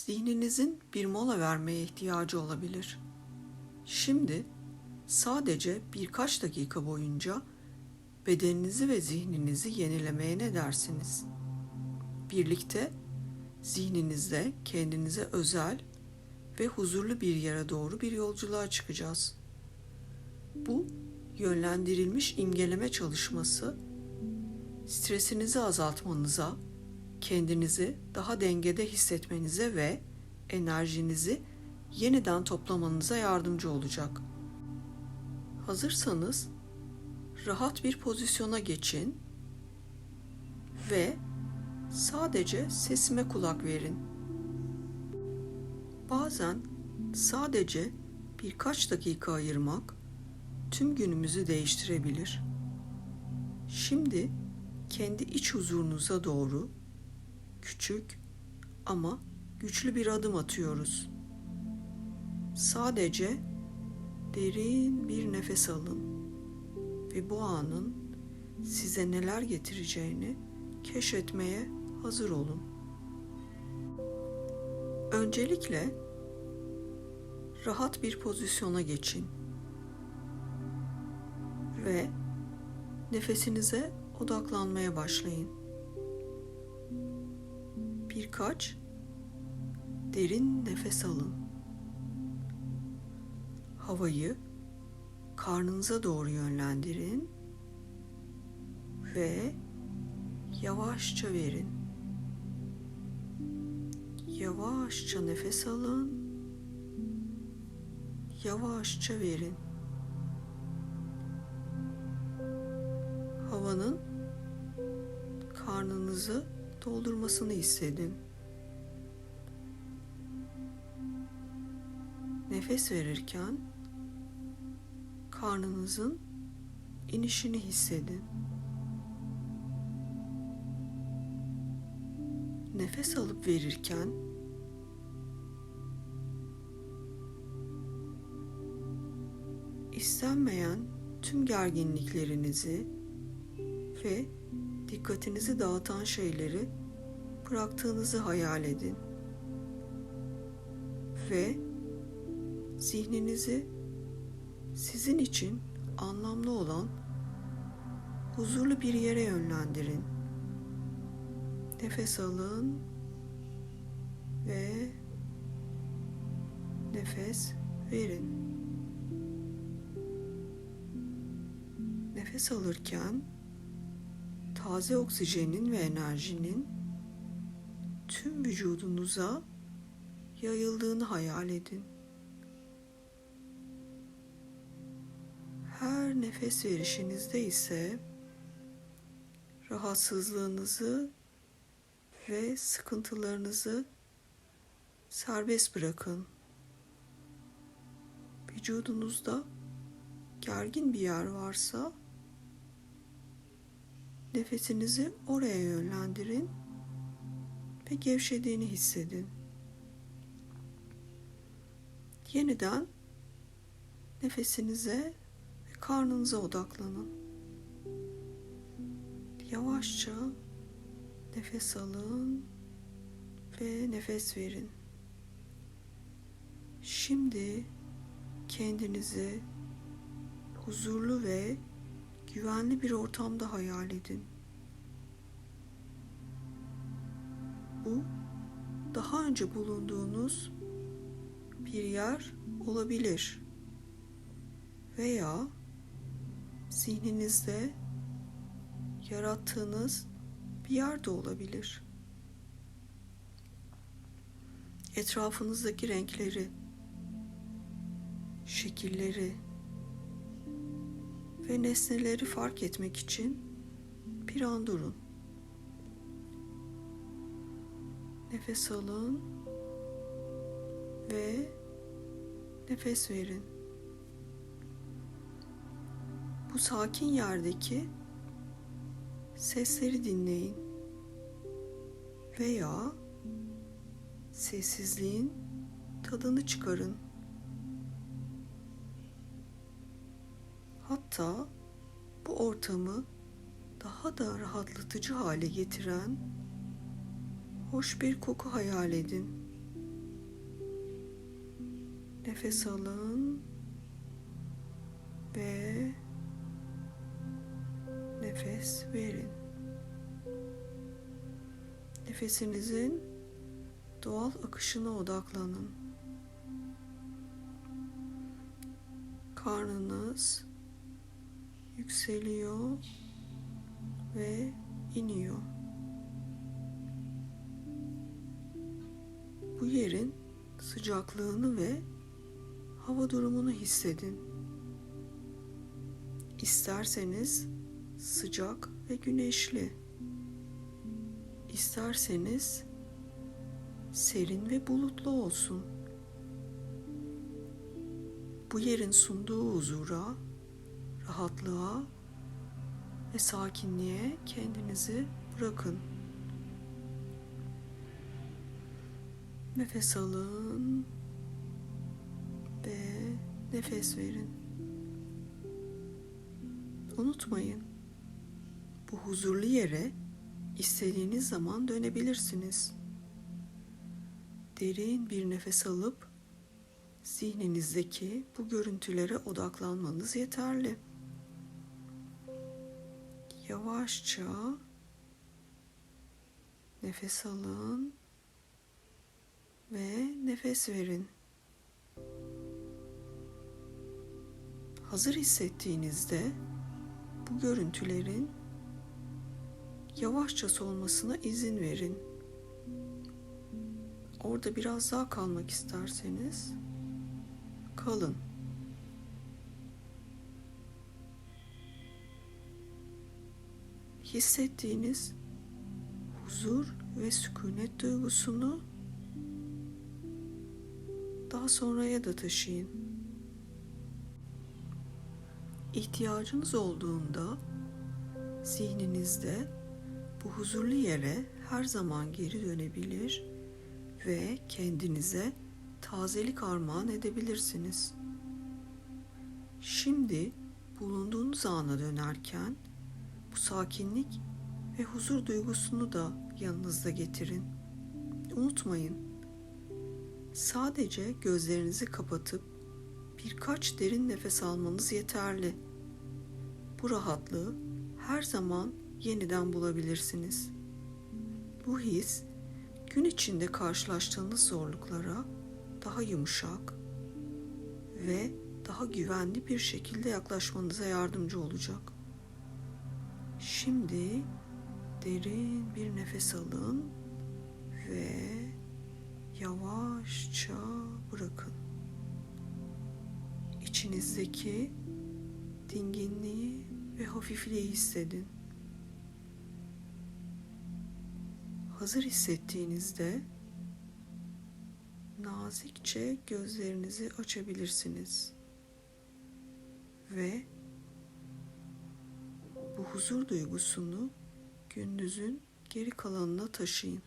zihninizin bir mola vermeye ihtiyacı olabilir. Şimdi sadece birkaç dakika boyunca bedeninizi ve zihninizi yenilemeye ne dersiniz? Birlikte zihninizde kendinize özel ve huzurlu bir yere doğru bir yolculuğa çıkacağız. Bu yönlendirilmiş imgeleme çalışması stresinizi azaltmanıza, kendinizi daha dengede hissetmenize ve enerjinizi yeniden toplamanıza yardımcı olacak. Hazırsanız rahat bir pozisyona geçin ve sadece sesime kulak verin. Bazen sadece birkaç dakika ayırmak tüm günümüzü değiştirebilir. Şimdi kendi iç huzurunuza doğru küçük ama güçlü bir adım atıyoruz. Sadece derin bir nefes alın ve bu anın size neler getireceğini keşfetmeye hazır olun. Öncelikle rahat bir pozisyona geçin ve nefesinize odaklanmaya başlayın. Birkaç derin nefes alın. Havayı karnınıza doğru yönlendirin ve yavaşça verin. Yavaşça nefes alın. Yavaşça verin. Havanın karnınızı doldurmasını hissedin. Nefes verirken karnınızın inişini hissedin. Nefes alıp verirken istenmeyen tüm gerginliklerinizi ve dikkatinizi dağıtan şeyleri bıraktığınızı hayal edin. Ve zihninizi sizin için anlamlı olan huzurlu bir yere yönlendirin. Nefes alın ve nefes verin. Nefes alırken taze oksijenin ve enerjinin tüm vücudunuza yayıldığını hayal edin. Her nefes verişinizde ise rahatsızlığınızı ve sıkıntılarınızı serbest bırakın. Vücudunuzda gergin bir yer varsa nefesinizi oraya yönlendirin ve gevşediğini hissedin. Yeniden nefesinize ve karnınıza odaklanın. Yavaşça nefes alın ve nefes verin. Şimdi kendinizi huzurlu ve güvenli bir ortamda hayal edin. Bu daha önce bulunduğunuz bir yer olabilir veya zihninizde yarattığınız bir yer de olabilir. Etrafınızdaki renkleri, şekilleri ve nesneleri fark etmek için bir an durun. Nefes alın ve nefes verin. Bu sakin yerdeki sesleri dinleyin veya sessizliğin tadını çıkarın. Hatta bu ortamı daha da rahatlatıcı hale getiren hoş bir koku hayal edin. Nefes alın ve nefes verin. Nefesinizin doğal akışına odaklanın. Karnınız yükseliyor ve iniyor. Bu yerin sıcaklığını ve hava durumunu hissedin. İsterseniz sıcak ve güneşli. İsterseniz serin ve bulutlu olsun. Bu yerin sunduğu huzura, rahatlığa ve sakinliğe kendinizi bırakın. Nefes alın ve nefes verin. Unutmayın. Bu huzurlu yere istediğiniz zaman dönebilirsiniz. Derin bir nefes alıp zihninizdeki bu görüntülere odaklanmanız yeterli. Yavaşça nefes alın ve nefes verin. Hazır hissettiğinizde bu görüntülerin yavaşça solmasına izin verin. Orada biraz daha kalmak isterseniz kalın. Hissettiğiniz huzur ve sükunet duygusunu daha sonraya da taşıyın. İhtiyacınız olduğunda zihninizde bu huzurlu yere her zaman geri dönebilir ve kendinize tazelik armağan edebilirsiniz. Şimdi bulunduğunuz ana dönerken bu sakinlik ve huzur duygusunu da yanınızda getirin. Unutmayın. Sadece gözlerinizi kapatıp birkaç derin nefes almanız yeterli. Bu rahatlığı her zaman yeniden bulabilirsiniz. Bu his gün içinde karşılaştığınız zorluklara daha yumuşak ve daha güvenli bir şekilde yaklaşmanıza yardımcı olacak. Şimdi derin bir nefes alın ve yavaşça bırakın. İçinizdeki dinginliği ve hafifliği hissedin. Hazır hissettiğinizde nazikçe gözlerinizi açabilirsiniz. Ve bu huzur duygusunu gündüzün geri kalanına taşıyın.